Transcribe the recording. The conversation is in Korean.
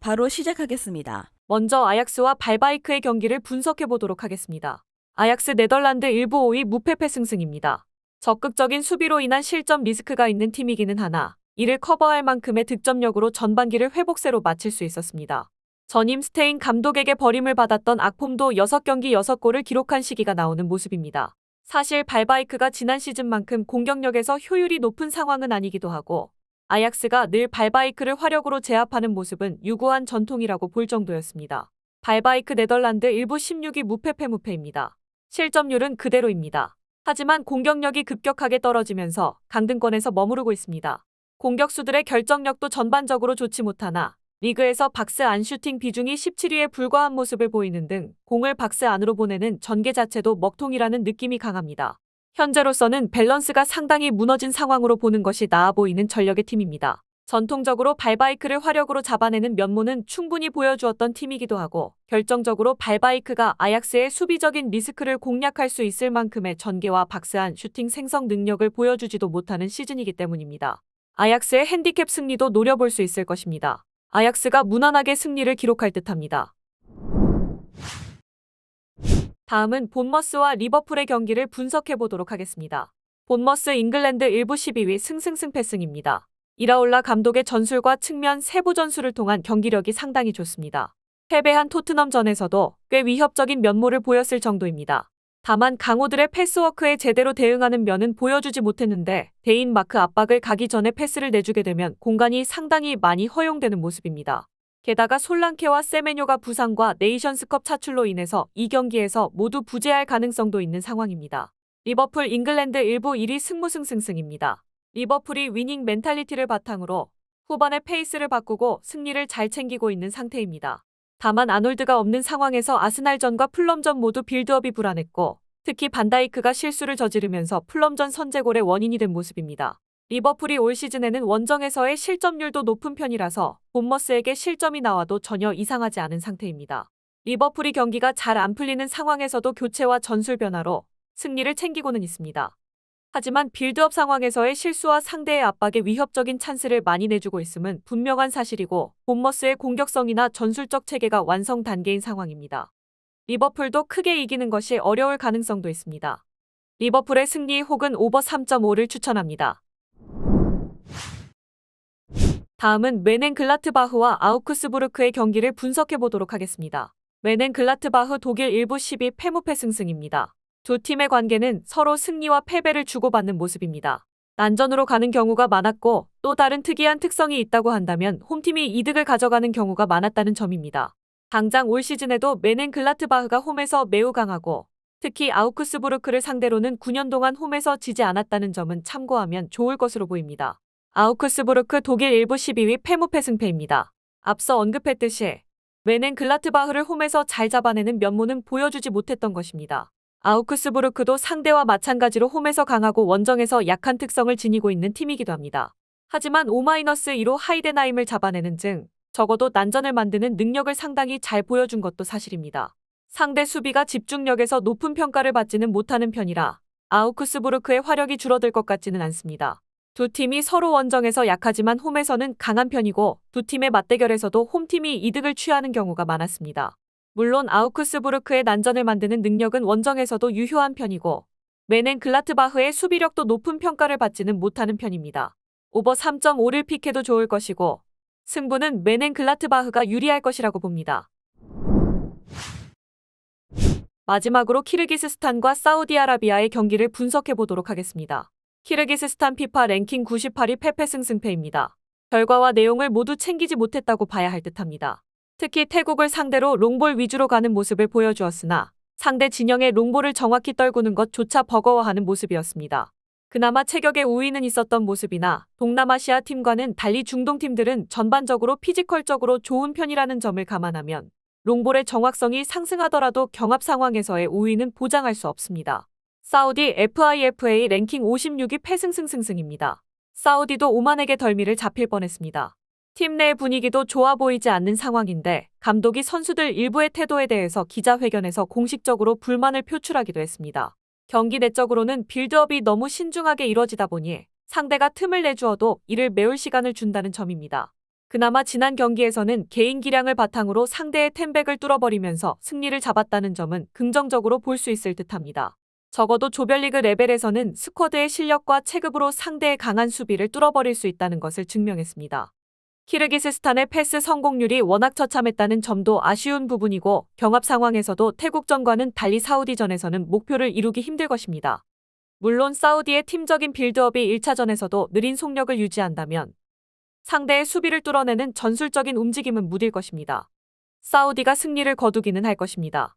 바로 시작하겠습니다. 먼저 아약스와 발바이크의 경기를 분석해 보도록 하겠습니다. 아약스 네덜란드 일부 5위 무패 패 승승입니다. 적극적인 수비로 인한 실점 리스크가 있는 팀이기는 하나 이를 커버할 만큼의 득점력으로 전반기를 회복세로 마칠 수 있었습니다. 전임 스테인 감독에게 버림을 받았던 악폼도 6경기 6골을 기록한 시기가 나오는 모습입니다. 사실 발바이크가 지난 시즌만큼 공격력에서 효율이 높은 상황은 아니기도 하고 아약스가 늘 발바이크를 화력으로 제압하는 모습은 유구한 전통이라고 볼 정도였습니다. 발바이크 네덜란드 일부 16위 무패패 무패입니다. 실점률은 그대로입니다. 하지만 공격력이 급격하게 떨어지면서 강등권에서 머무르고 있습니다. 공격수들의 결정력도 전반적으로 좋지 못하나 리그에서 박스 안 슈팅 비중이 17위에 불과한 모습을 보이는 등 공을 박스 안으로 보내는 전개 자체도 먹통이라는 느낌이 강합니다. 현재로서는 밸런스가 상당히 무너진 상황으로 보는 것이 나아 보이는 전력의 팀입니다. 전통적으로 발바이크를 화력으로 잡아내는 면모는 충분히 보여주었던 팀이기도 하고 결정적으로 발바이크가 아약스의 수비적인 리스크를 공략할 수 있을 만큼의 전개와 박스한 슈팅 생성 능력을 보여주지도 못하는 시즌이기 때문입니다. 아약스의 핸디캡 승리도 노려볼 수 있을 것입니다. 아약스가 무난하게 승리를 기록할 듯합니다. 다음은 본머스와 리버풀의 경기를 분석해 보도록 하겠습니다. 본머스 잉글랜드 일부 12위 승승승패승입니다. 이라올라 감독의 전술과 측면 세부 전술을 통한 경기력이 상당히 좋습니다. 패배한 토트넘전에서도 꽤 위협적인 면모를 보였을 정도입니다. 다만 강호들의 패스워크에 제대로 대응하는 면은 보여주지 못했는데 대인 마크 압박을 가기 전에 패스를 내주게 되면 공간이 상당히 많이 허용되는 모습입니다. 게다가 솔랑케와 세메뇨가 부상과 네이션스컵 차출로 인해서 이 경기에서 모두 부재할 가능성도 있는 상황입니다. 리버풀 잉글랜드 일부 1위 승무승승승입니다. 리버풀이 위닝 멘탈리티를 바탕으로 후반에 페이스를 바꾸고 승리를 잘 챙기고 있는 상태입니다. 다만 아놀드가 없는 상황에서 아스날전과 플럼전 모두 빌드업이 불안했고 특히 반다이크가 실수를 저지르면서 플럼전 선제골의 원인이 된 모습입니다. 리버풀이 올 시즌에는 원정에서의 실점률도 높은 편이라서 본머스에게 실점이 나와도 전혀 이상하지 않은 상태입니다. 리버풀이 경기가 잘 안 풀리는 상황에서도 교체와 전술 변화로 승리를 챙기고는 있습니다. 하지만 빌드업 상황에서의 실수와 상대의 압박에 위협적인 찬스를 많이 내주고 있음은 분명한 사실이고 본머스의 공격성이나 전술적 체계가 완성 단계인 상황입니다. 리버풀도 크게 이기는 것이 어려울 가능성도 있습니다. 리버풀의 승리 혹은 오버 3.5를 추천합니다. 다음은 메넨글라트바흐와 아우크스부르크의 경기를 분석해 보도록 하겠습니다. 메넨글라트바흐 독일 일부 12 패무패 승승입니다. 두 팀의 관계는 서로 승리와 패배를 주고받는 모습입니다. 난전으로 가는 경우가 많았고 또 다른 특이한 특성이 있다고 한다면 홈팀이 이득을 가져가는 경우가 많았다는 점입니다. 당장 올 시즌에도 메넨글라트바흐가 홈에서 매우 강하고 특히 아우크스부르크를 상대로는 9년 동안 홈에서 지지 않았다는 점은 참고하면 좋을 것으로 보입니다. 아우크스부르크 독일 일부 12위 패무패 승패입니다. 앞서 언급했듯이 메넨글라트바흐를 홈에서 잘 잡아내는 면모는 보여주지 못했던 것입니다. 아우크스부르크도 상대와 마찬가지로 홈에서 강하고 원정에서 약한 특성을 지니고 있는 팀이기도 합니다. 하지만 5-2로 하이덴하임을 잡아내는 등 적어도 난전을 만드는 능력을 상당히 잘 보여준 것도 사실입니다. 상대 수비가 집중력에서 높은 평가를 받지는 못하는 편이라 아우크스부르크의 화력이 줄어들 것 같지는 않습니다. 두 팀이 서로 원정에서 약하지만 홈에서는 강한 편이고 두 팀의 맞대결에서도 홈팀이 이득을 취하는 경우가 많았습니다. 물론 아우크스부르크의 난전을 만드는 능력은 원정에서도 유효한 편이고 메넨 글라트바흐의 수비력도 높은 평가를 받지는 못하는 편입니다. 오버 3.5를 픽해도 좋을 것이고 승부는 메넨 글라트바흐가 유리할 것이라고 봅니다. 마지막으로 키르기스스탄과 사우디아라비아의 경기를 분석해 보도록 하겠습니다. 키르기스스탄 피파 랭킹 98위 패패승승패입니다. 결과와 내용을 모두 챙기지 못했다고 봐야 할 듯합니다. 특히 태국을 상대로 롱볼 위주로 가는 모습을 보여주었으나 상대 진영의 롱볼을 정확히 떨구는 것조차 버거워하는 모습이었습니다. 그나마 체격의 우위는 있었던 모습이나 동남아시아 팀과는 달리 중동 팀들은 전반적으로 피지컬적으로 좋은 편이라는 점을 감안하면 롱볼의 정확성이 상승하더라도 경합 상황에서의 우위는 보장할 수 없습니다. 사우디 FIFA 랭킹 56위 패승승승승입니다. 사우디도 오만에게 덜미를 잡힐 뻔했습니다. 팀 내 분위기도 좋아 보이지 않는 상황인데 감독이 선수들 일부의 태도에 대해서 기자회견에서 공식적으로 불만을 표출하기도 했습니다. 경기 내적으로는 빌드업이 너무 신중하게 이뤄지다 보니 상대가 틈을 내주어도 이를 메울 시간을 준다는 점입니다. 그나마 지난 경기에서는 개인 기량을 바탕으로 상대의 템백을 뚫어버리면서 승리를 잡았다는 점은 긍정적으로 볼 수 있을 듯합니다. 적어도 조별리그 레벨에서는 스쿼드의 실력과 체급으로 상대의 강한 수비를 뚫어버릴 수 있다는 것을 증명했습니다. 키르기스스탄의 패스 성공률이 워낙 처참했다는 점도 아쉬운 부분이고 경합 상황에서도 태국전과는 달리 사우디전에서는 목표를 이루기 힘들 것입니다. 물론 사우디의 팀적인 빌드업이 1차전에서도 느린 속력을 유지한다면 상대의 수비를 뚫어내는 전술적인 움직임은 무딜 것입니다. 사우디가 승리를 거두기는 할 것입니다.